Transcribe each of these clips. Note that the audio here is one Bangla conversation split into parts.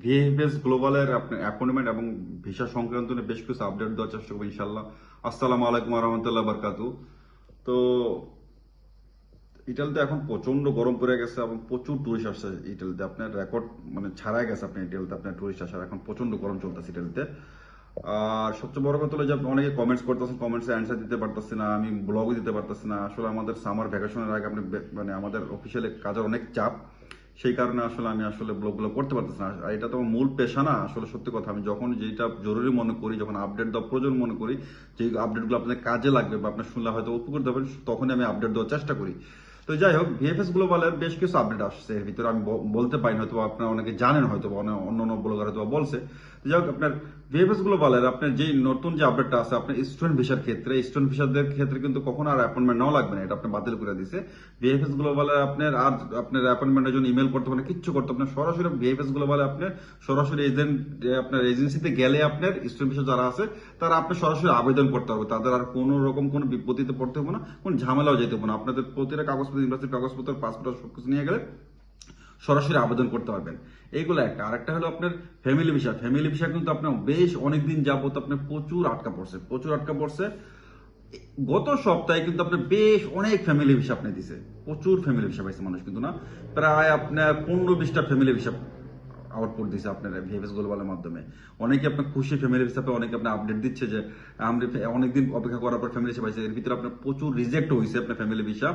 ভিএফএস গ্লোবালের অ্যাপয়েন্টমেন্ট এবং ভিসা সংক্রান্ত নিয়ে বেশ কিছু আপডেট দেওয়ার চেষ্টা করব ইনশাল্লাহ আসসালামু আলাইকুম রহমতুল্লাহ বারকাতু তো, ইটালিতে এখন প্রচণ্ড গরম পড়ে গেছে এবং প্রচুর টুরিস্ট আসছে ইটালিতে। আপনার রেকর্ড মানে ছাড়াই গেছে আপনি ইটালিতে, আপনার টুরিস্ট আসার। এখন প্রচণ্ড গরম চলতেছে ইটালিতে। আর সবচেয়ে বড় কথা হলো যে আপনি অনেকে কমেন্টস করতেছেন কমেন্টসে অ্যান্সার দিতে পারতেছি না, আমি ব্লগও দিতে পারতেছি না। আসলে আমাদের সামার ভ্যাকেশনের আগে আপনি মানে আমাদের অফিসিয়ালি কাজের অনেক চাপ। সেই কারণে আসলে আমি আসলে ব্লগগুলো করতে পারতেছি না। এটা তো আমার মূল পেশা না, আসলে সত্যি কথা, আমি যখন যেটা জরুরি মনে করি, যখন আপডেট দেওয়া প্রয়োজন মনে করি যে আপডেটগুলো আপনাদের কাজে লাগবে বা আপনার শুনলে হয়তো উপকৃত হবেন তখনই আমি আপডেট দেওয়ার চেষ্টা করি। তো যাই হোক ভিএফএস গ্লোবালের বেশ কিছু আপডেট আসছে। এর ভিতরে আমি বলতে পারি হয়তো আপনারা অনেকে জানেন হয়তো অন্য অন্য ব্লগার হয়তো বলছে। যাই হোক, আপনার ভিএফএস গ্লোবালের আপনার যে নতুন যে আপডেটটা আছে আপনার স্টুডেন্ট ভিসার ক্ষেত্রে স্টুডেন্ট ভিসাদের ক্ষেত্রে কিন্তু কখনো আর অ্যাপয়েন্টমেন্ট নাও লাগবে না, এটা আপনি বাতিল করে দিছে। ভিএফএস গ্লোবালে আপনার আর আপনার অ্যাপয়েন্টমেন্টের জন্য ইমেল করতে পারেন কিচ্ছু করতে আপনার সরাসরি ভিএফএস গ্লোবালে আপনার সরাসরি এজেন্ট আপনার এজেন্সিতে গেলে আপনার স্টুডেন্ট ভিসা যারা আছে, তারা আপনি সরাসরি আবেদন করতে হবে তাদের আর কোনো রকম কোনো বিপত্তিতে পড়তে হবে না, কোনো ঝামেলাও যেতে হবে না। আপনাদের প্রতিটা কাগজপত্র ইউনিভার্সিটির কাগজপত্র পাসপোর্ট সবকিছু নিয়ে গেলে সরাসরি আবেদন করতে পারবেন। এইগুলো একটা। আরেকটা হলো আপনার ফ্যামিলি ভিসা ফ্যামিলি ভিসা কিন্তু আপনার বেশ অনেকদিন যাবত আপনার প্রচুর আটকা পড়ছে, প্রচুর আটকা পড়ছে। গত সপ্তাহে কিন্তু আপনার বেশ অনেক ফ্যামিলি ভিসা আপনি দিছে। প্রচুর ফ্যামিলি ভিসা পাইছে মানুষ কিন্তু না। প্রায় আপনার পনেরো বিশটা ফ্যামিলি ভিসা আউটপুট দিছে আপনার ভিএফএস গ্লোবালের মাধ্যমে। অনেকে আপনার খুশি ফ্যামিলি হিসাবে অনেকে আপনার আপডেট দিচ্ছে যে, আমরা অনেকদিন অপেক্ষা করার পর ফ্যামিলি হিসেবে এর ভিতরে আপনার প্রচুর রিজেক্ট হয়েছে আপনার ফ্যামিলি ভিসা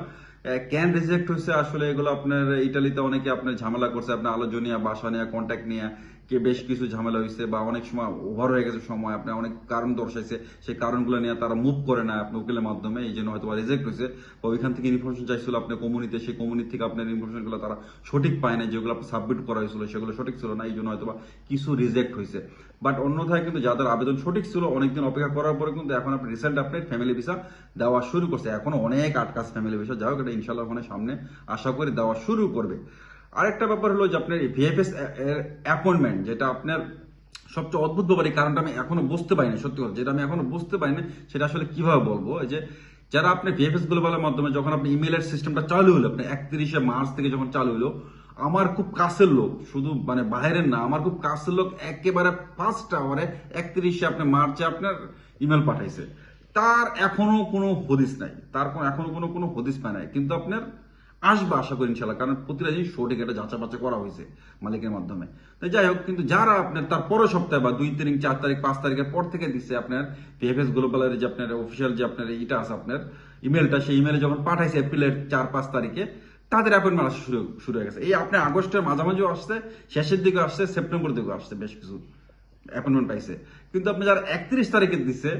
ক্যান রিজেক্ট হয়েছে আসলে এগুলো আপনার ইটালিতে অনেকে আপনার ঝামেলা করছে, আপনার আলোচনীয় বাসা নিয়ে কন্ট্যাক্ট নিয়ে। কে বেশ কিছু ঝামেলা হয়েছে বা অনেক সময় ওভার হয়ে গেছে সময় আপনার অনেক কারণ দর্শাইছে, সেই কারণগুলো নিয়ে তারা মুভ করে না আপনি উকিলের মাধ্যমে, এই জন্য হয়তো রিজেক্ট হয়েছে বা ওইখান থেকে ইনফরমেশন চাইছিল আপনার কমিউনিতে সেই কমিউনিটি থেকে আপনার ইনফরমেশনগুলো তারা সঠিক পায় না যেগুলো আপনি সাবমিট করা হয়েছিল, সেগুলো সঠিক ছিল না, এই জন্য হয়তো কিছু রিজেক্ট হয়েছে বাট অন্যথায় কিন্তু যাদের আবেদন সঠিক ছিল, অনেকদিন অপেক্ষা করার পরে কিন্তু এখন আপনি রিসেন্ট আপনি ফ্যামিলি ভিসা দেওয়া শুরু করছে। এখনও অনেক আটকাস ফ্যামিলি ভিসা যাই হোক, এটা ইনশাল্লাহ ওখানে সামনে আশা করি দেওয়া শুরু করবে। আরেকটা ব্যাপার হলো যে আপনার ভিএফএস অ্যাপয়েন্টমেন্ট যেটা আপনার সবচেয়ে অদ্ভুত ব্যাপার, এই কারণটা আমি এখনও বুঝতে পারিনি, সত্যি কথা। যেটা আমি এখনও বুঝতে পারি পারিনি, সেটা আসলে কীভাবে বলব? যে যারা আপনি ভিএফএস গ্লোবালের মাধ্যমে যখন আপনি ইমেলের সিস্টেমটা চালু হলো, আপনি একত্রিশে মার্চ থেকে যখন চালু হলো, আমার খুব কাছের লোক, শুধু মানে বাইরের না, আমার খুব কাছের লোক একেবারে ফার্স্ট আওয়ারে একত্রিশে আপনি মার্চে আপনার ইমেল পাঠাইছে। তার এখনও কোনো হদিস নাই, তার এখনও কোনো কোনো হদিস পায় নাই। কিন্তু আপনার আসবে আশা করি ইনশাল্লাহ, কারণ প্রতিটা জিনিস সঠিক একটা যাচা বাচা করা হয়েছে মালিকের মাধ্যমে। তো যাই হোক, কিন্তু যারা আপনার তার পরের সপ্তাহে বা দুই তিন চার তারিখ, পাঁচ তারিখের পর থেকে দিচ্ছে আপনার পিএফএস গ্লোবালের যে আপনার অফিসিয়াল যে আপনার ইটা আছে আপনার ইমেলটা সেই ইমেলে যখন পাঠাইছে এপ্রিলের চার, পাঁচ তারিখে, তাদের অ্যাপয়েন্টমেন্ট আসা শুরু শুরু হয়ে গেছে। এই আপনার আগস্টের মাঝামাঝিও আসছে, শেষের দিকে আসছে সেপ্টেম্বর দিকেও আসছে, বেশ কিছু অ্যাপয়েন্টমেন্ট পাইছে। কিন্তু আপনি যারা একত্রিশ তারিখে দিচ্ছে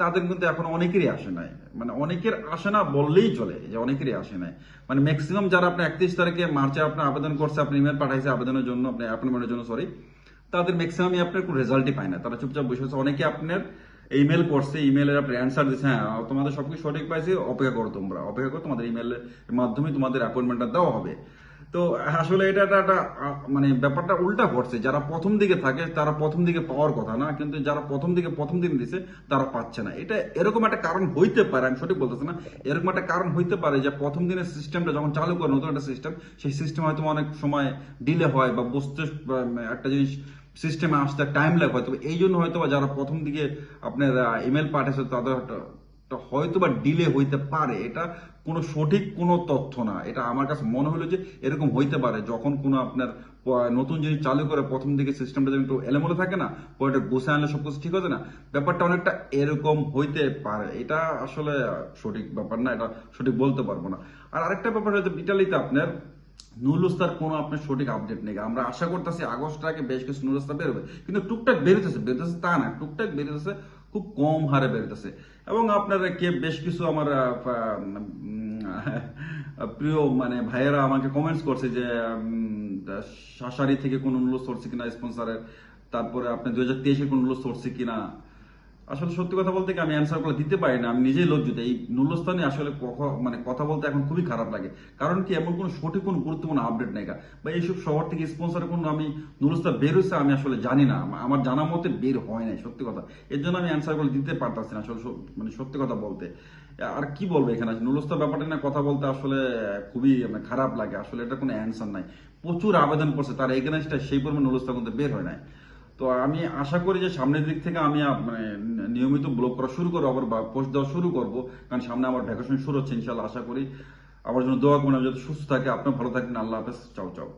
তাদের কিন্তু এখন অনেকেরই আসে নাই। মানে অনেকের আসে না বললেই চলে যে অনেকেরই আসে নাই। মানে ম্যাক্সিমাম যারা আপনি একত্রিশ তারিখে মার্চে আপনার আবেদন করছে, আপনি ইমেল পাঠাইছে আবেদনের জন্য, আপনি অ্যাপয়েন্টমেন্টের জন্য সরি তাদের ম্যাক্সিমামই আপনার কোনো রেজাল্টই পায় না। তারা চুপচাপ বসে আছে। অনেকে আপনার ইমেল করছে ইমেলের আপনি অ্যান্সার দিচ্ছে হ্যাঁ তোমাদের সবকিছু সঠিক পাইছে, অপেক্ষা করো তোমরা। অপেক্ষা করো তোমাদের ইমেলের মাধ্যমে তোমাদের অ্যাপয়েন্টমেন্টটা দেওয়া হবে। তো আসলে এটা একটা মানে ব্যাপারটা উল্টা ঘটছে। যারা প্রথম দিকে থাকে, তারা প্রথম দিকে পাওয়ার কথা না, কিন্তু যারা প্রথম দিকে প্রথম দিন দিছে, তারা পাচ্ছে না। এটা এরকম একটা কারণ হইতে পারে, আমি সঠিক বলতেছি না, এরকম একটা কারণ হইতে পারে যে প্রথম দিনের সিস্টেমটা যখন চালু করে নতুন একটা সিস্টেম সেই সিস্টেম হয়তো অনেক সময় ডিলে হয় বা বুঝতে একটা জিনিস সিস্টেমে আসতে টাইম লাগে হয়তো। এই জন্য হয়তো যারা প্রথম দিকে আপনার ইমেল পাঠিয়েছে তাদের হয়তো বা ডিলে হইতে পারে। এটা কোনো সঠিক কোনো তথ্য না। এটা আমার কাছে মনে হলো যে এরকম হইতে পারে, যখন কোনো আপনার নতুন জিনিস চালু করে প্রথম দিকে সিস্টেমটা যেমন একটু এলোমেলো থাকে না পরে বসে আনলে সব কিছু ঠিক হতে না। ব্যাপারটা অনেকটা এরকম হইতে পারে। এটা আসলে সঠিক ব্যাপার না, এটা সঠিক বলতে পারব না। আর আরেকটা ব্যাপার হচ্ছে ইটালিতে আপনার নুলুস্তার কোনো আপনার সঠিক আপডেট নেই। আমরা আশা করতেছি আগস্ট আগে বেশ কিছু নুলুস্তা বেরোবে কিন্তু টুকটাক বেরোতেছে বেরোতেছে তা না। টুকটাক বেরোতেছে খুব কম হারে বেরোতেছে এবং আপনার কে বেশ কিছু আমার প্রিয় মানে ভাইয়েরা আমাকে কমেন্টস করছে যে শাসারি থেকে কোনো অনুরোধ সরছে কিনা স্পন্সারের তারপরে আপনি দু হাজার তেইশে কোনো অনুরোধ সরছে কিনা আসলে সত্যি কথা বলতে আমি অ্যান্সারগুলো দিতে পারি না, আমি নিজেই লজ্জিত। এই নুরস্থানে আসলে মানে কথা বলতে এখন খুবই খারাপ লাগে। কারণ কি এমন কোনো সঠিক, কোনো গুরুত্বপূর্ণ আপডেট নেই। বা এইসব শহর থেকে স্পন্সরের কোনো আমি নুরস্তা বের হয়েছে আমি আসলে জানি না। আমার জানা মতে বের হয় নাই, সত্যি কথা। এর জন্য আমি অ্যান্সারগুলো দিতে পারতাছি না আসলে মানে সত্যি কথা বলতে। আর কি বলব এখানে? নুরস্তা ব্যাপারটা নিয়ে কথা বলতে আসলে খুবই মানে খারাপ লাগে। আসলে এটা কোনো অ্যান্সার নাই। প্রচুর আবেদন করছে, তার এগেনস্টটা সেই পরিমাণ নুলস্তা কিন্তু বের হয় নাই। তো আমি আশা করি যে সামনের দিক থেকে আমি মানে নিয়মিত ব্লগ করা শুরু করব, আবার পোস্ট দেওয়া শুরু করব, কারণ সামনে আমার ভ্যাকেশন শুরু হচ্ছে ইনশাল্লাহ আশা করি। আমার জন্য দোয়া করুন যাতে সুস্থ থাকে আপনার ভালো থাকেন আল্লাহ হাফেজ, চাও চাও।